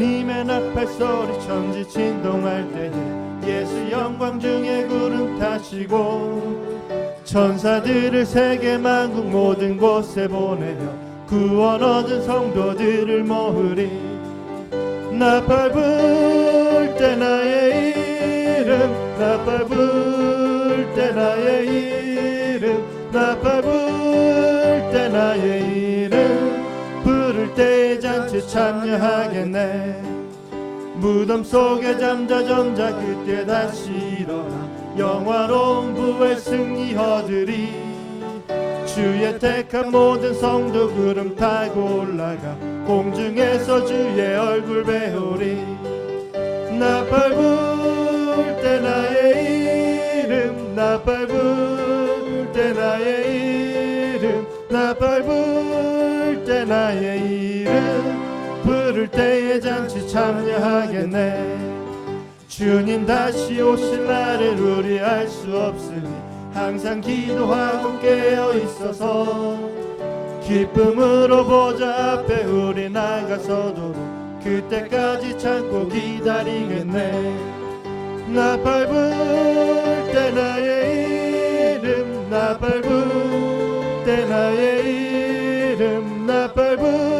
주님의 나팔 소리 천지 진동할 때에 예수 영광 중에 구름 타시고 천사들을 세계 만국 모든 곳에 보내며 구원 얻은 성도들을 모으리. 나팔 불 때 나의 이름 나팔 불 때 나의 이름 나팔 불 잔치 참여하겠네 무덤 속에 잠자 점자 그때 다시 일어나 영화로운 부의 승리 얻으리 주의 택한 모든 성도 구름 타고 올라가 공중에서 주의 얼굴 배우리. 나팔 불때 나의 이름 나팔 불때 나의 이름 나팔 불때 나의 이름 부를 때에 잔치 참여하겠네. 주님 다시 오실 날을 우리 알 수 없으니 항상 기도하고 깨어 있어서 기쁨으로 보자 앞에 우리 나가서도록 그때까지 참고 기다리겠네. 나팔 불때 나의 이름 나팔 불때 나의 이름 나팔 불때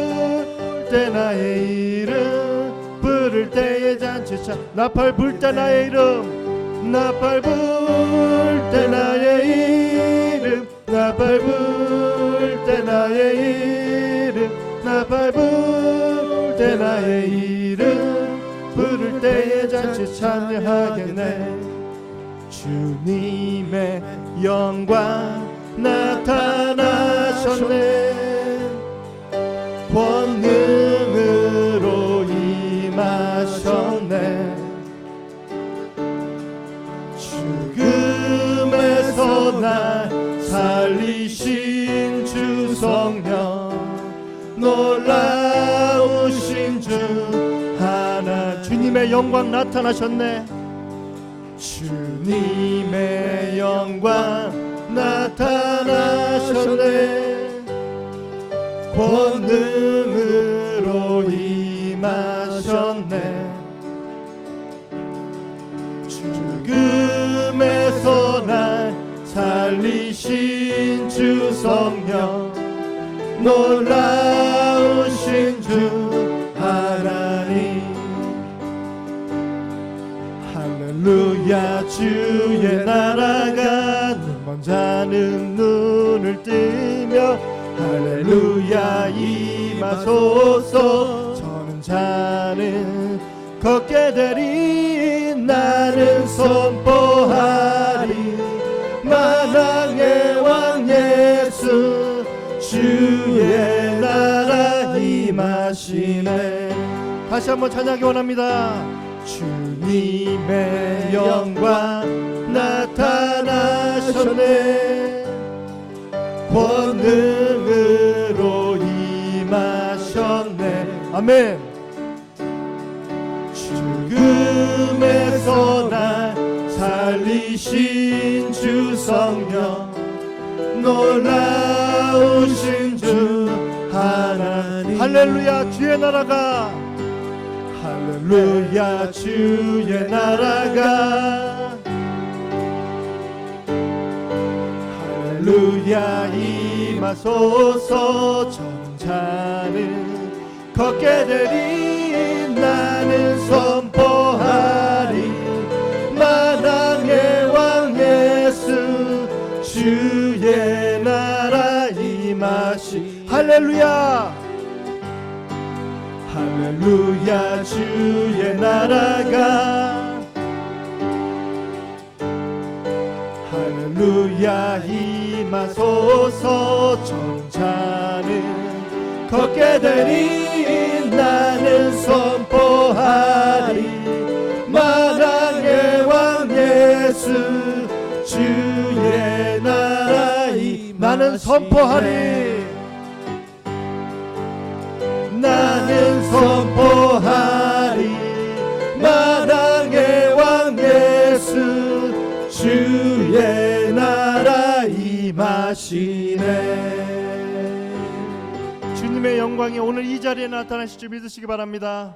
나의 이름 부를 때에 잔치 참 나팔 불 때 나의 이름 나팔 불 때 나의 이름 나팔 불 때 나의 이름 나팔 불 때 나의 이름 부를 때에 잔치 참여하겠네. 주님의 영광 나타나셨네 주님의 영광 나타나셨네. 주님의 영광 나타나셨네. 권능으로 임하셨네. 죽음에서 날 살리신 주 성령 놀라 할렐루야 주의 나라가 눈먼 자는 눈을 뜨며 할렐루야 임하소서. 저는 자는 걷게 되리 나는 선포하리. 만왕의 왕 예수 주의 나라 임하시네. 다시 한번 찬양하기 원합니다 주님의 영광 나타나셨네. 권능으로 임하셨네. 아멘. 죽음에서 날 살리신 주 성령 놀라우신 주 하나님. 할렐루야 주의 나라가 할렐루야 주의 나라가. 할렐루야 임하소서. 정자는 걷게 되리 나는 선포하리. 만왕의 왕 예수 주의 나라 임하시. 할렐루야 할렐루야 주의 나라가. 할렐루야 임하소서 정자는 걷게 되리 나는 선포하리. 만왕의 왕 예수 주의 나라이 나는 선포하리. 나는 선포하리 만왕의 왕 예수 주의 나라 임하시네. 주님의 영광이 오늘 이 자리에 나타나실 줄 믿으시기 바랍니다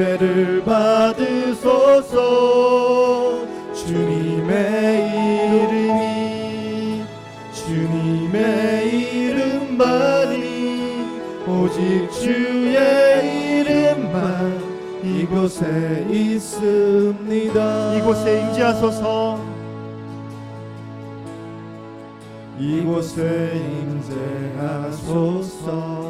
예배를 받으소서. 주님의 이름이 주님의 이름만이 오직 주의 이름만 이곳에 있습니다. 이곳에 임재하소서. 이곳에 임재하소서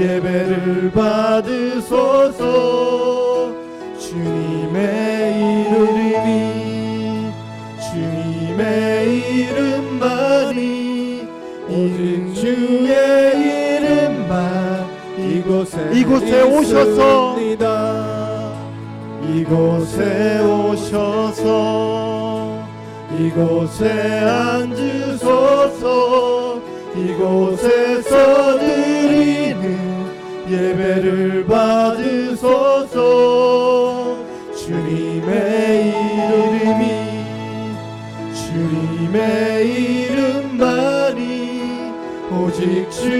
예배를 받으소서 주님의 이름이 주님의 이름만이 오직 주의 이름만 이곳에 이곳에 오셔서. 이곳에 오셔서 이곳에 앉으소서 이곳에서 드리는 예배를 받으소서. 주님의 이름이 주님의 이름만이 오직 주